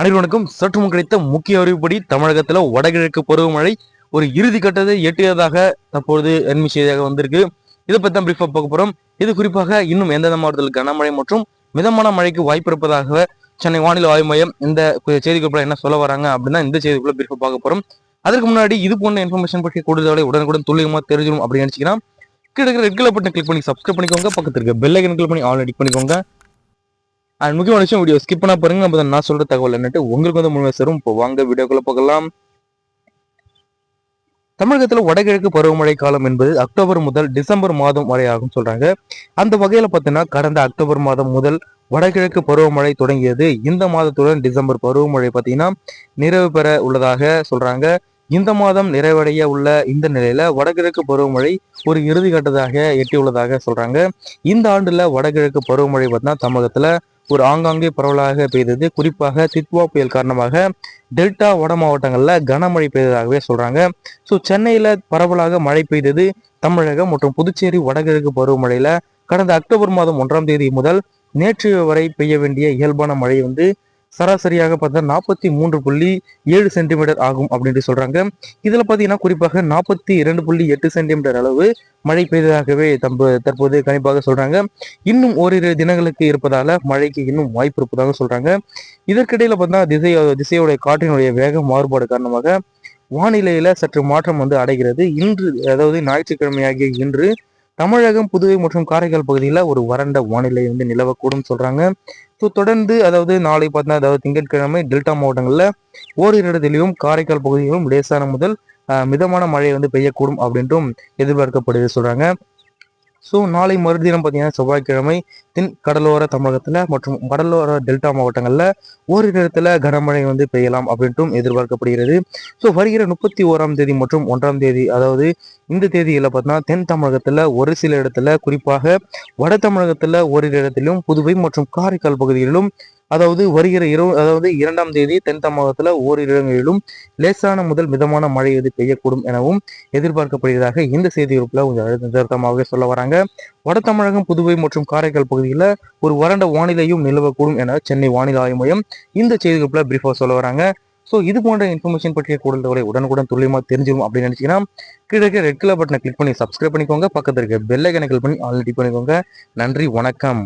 அனைவருக்கும் சற்று முன் கிடைத்த முக்கிய அறிவுப்படி தமிழகத்தில் வடகிழக்கு பருவமழை ஒரு இறுதி கட்டத்தை எட்டியதாக தற்பொழுது அண்மை செய்தியாக வந்திருக்கு. இதை பற்றி தான் பிரீஃபா பார்க்க போறோம். இது குறிப்பாக இன்னும் எந்தெந்த மாவட்டத்தில் கனமழை மற்றும் மிதமான மழைக்கு வாய்ப்பு இருப்பதாக சென்னை வானிலை ஆய்வு மையம் இந்த செய்திக்குள்ள என்ன சொல்ல வராங்க அப்படின்னா இந்த செய்திக்குள்ள பிரீஃபா பார்க்க போகிறோம் அதற்கு முன்னாடி இது போன்ற இன்ஃபர்மேஷன் பற்றி கூடுதலை உடனுக்குடன் துல்லியமாக தெரிஞ்சிடும் அப்படின்னு நினச்சிக்கிறேன் கீழே ரெட் கலர் பட்டன் கிளிக் பண்ணி சப்ஸ்கிரைப் பண்ணிக்கோங்க. பக்கத்துக்கு இருக்க பெல் ஐக்கன் கிளிக் பண்ணி ஆல் அடிக் பண்ணிக்கோங்க. அண்ட் முக்கியமான விஷயம் வீடியோ ஸ்கிப் பண்ண பாருங்க நம்ம நான் சொல்ற தகவல் என்னட்டு உங்களுக்கு வந்து முழுமை சரும். இப்போ வாங்க வீடியோக்குள்ள போகலாம். தமிழகத்தில் வடகிழக்கு பருவமழை காலம் என்பது அக்டோபர் முதல் டிசம்பர் மாதம் வரை ஆகும் சொல்றாங்க. அந்த வகையில் பார்த்தீங்கன்னா கடந்த அக்டோபர் மாதம் முதல் வடகிழக்கு பருவமழை தொடங்கியது. இந்த மாதத்துடன் டிசம்பர் பருவமழை பார்த்தீங்கன்னா நிறைவு பெற உள்ளதாக சொல்றாங்க. இந்த மாதம் நிறைவடைய உள்ள இந்த நிலையில வடகிழக்கு பருவமழை ஒரு இறுதி கட்டதாக எட்டியுள்ளதாக சொல்றாங்க. இந்த ஆண்டுல வடகிழக்கு பருவமழை பார்த்தீங்கன்னா தமிழகத்துல ஒரு ஆங்காங்கே பரவலாக பெய்தது. குறிப்பாக தித்வா புயல் காரணமாக டெல்டா வட மாவட்டங்களில் கனமழை பெய்ததாகவே சொல்றாங்க. ஸோ சென்னையில் பரவலாக மழை பெய்தது. தமிழகம் மற்றும் புதுச்சேரி வடகிழக்கு பருவமழையில் கடந்த அக்டோபர் மாதம் ஒன்றாம் தேதி முதல் நேற்று வரை பெய்ய வேண்டிய இயல்பான மழை வந்து சராசரியாக பார்த்தா நாற்பத்தி மூன்று புள்ளி ஏழு சென்டிமீட்டர் ஆகும் அப்படின்ட்டு சொல்றாங்க. இதுல பாத்தீங்கன்னா குறிப்பாக நாற்பத்தி இரண்டு புள்ளி எட்டு சென்டிமீட்டர் அளவு மழை பெய்ததாகவே தம்பு தற்போது கணிப்பாக சொல்றாங்க. இன்னும் ஓரிரு தினங்களுக்கு இருப்பதால மழைக்கு இன்னும் வாய்ப்பு இருப்பதாக சொல்றாங்க. இதற்கிடையில பார்த்தா திசை திசையுடைய காற்றினுடைய வேக மாறுபாடு காரணமாக வானிலையில சற்று மாற்றம் வந்து அடைகிறது. இன்று அதாவது ஞாயிற்றுக்கிழமையாகிய இன்று தமிழகம் புதுவை மற்றும் காரைக்கால் பகுதியில் ஒரு வறண்ட வானிலை வந்து நிலவக்கூடும் சொல்றாங்க. தொடர்ந்து அதாவது நாளை பார்த்தீங்கன்னா அதாவது திங்கட்கிழமை டெல்டா மாவட்டங்களில் ஓரிரு இடத்திலையும் காரைக்கால் பகுதியிலும் லேசான முதல் மிதமான மழை வந்து பெய்யக்கூடும் அப்படின்றும் எதிர்பார்க்கப்படுது சொல்றாங்க. ஸோ நாளை மறுதினம் பார்த்தீங்கன்னா செவ்வாய்க்கிழமை தென் கடலோர தமிழகத்தில் மற்றும் கடலோர டெல்டா மாவட்டங்களில் ஓரிரு இடத்துல கனமழை வந்து பெய்யலாம் அப்படின்ட்டும் எதிர்பார்க்கப்படுகிறது. ஸோ வருகிற முப்பத்தி ஓராம் தேதி மற்றும் ஒன்றாம் தேதி அதாவது இந்த தேதியில் பார்த்தீங்கன்னா தென் தமிழகத்தில் ஒரு சில இடத்துல குறிப்பாக வட தமிழகத்தில் ஓரிரு இடத்திலும் புதுவை மற்றும் காரைக்கால் பகுதிகளிலும் அதாவது வருகிற இரவு அதாவது இரண்டாம் தேதி தென் தமிழகத்தில் ஓரிரு இடங்களிலும் லேசான முதல் மிதமான மழை எது பெய்யக்கூடும் எனவும் எதிர்பார்க்கப்படுகிறதாக இந்த செய்தி குறிப்பில் கொஞ்சம் நிறுத்தமாக சொல்ல வராங்க. வட தமிழகம் புதுவை மற்றும் காரைக்கால் பகுதியில் ஒரு வறண்ட வானிலையும் நிலவக்கூடும் என சென்னை வானிலை ஆய்வு மையம் இந்த செய்தி குறிப்பில் பிரீஃபாக சொல்ல வராங்க. ஸோ இது போன்ற இன்ஃபர்மேஷன் பற்றிய கூடுதல்களை உடனுக்குடன் துல்லியமாக தெரிஞ்சிடும் அப்படின்னு நினச்சிங்கன்னா கீழே ரெட் கலர் பட்டனை கிளிக் பண்ணி சப்ஸ்கிரைப் பண்ணிக்கோங்க. பக்கத்தில் இருக்க பெல்லைக்கனை கிளிக் பண்ணி ஆல்ரெடி பண்ணிக்கோங்க. நன்றி வணக்கம்.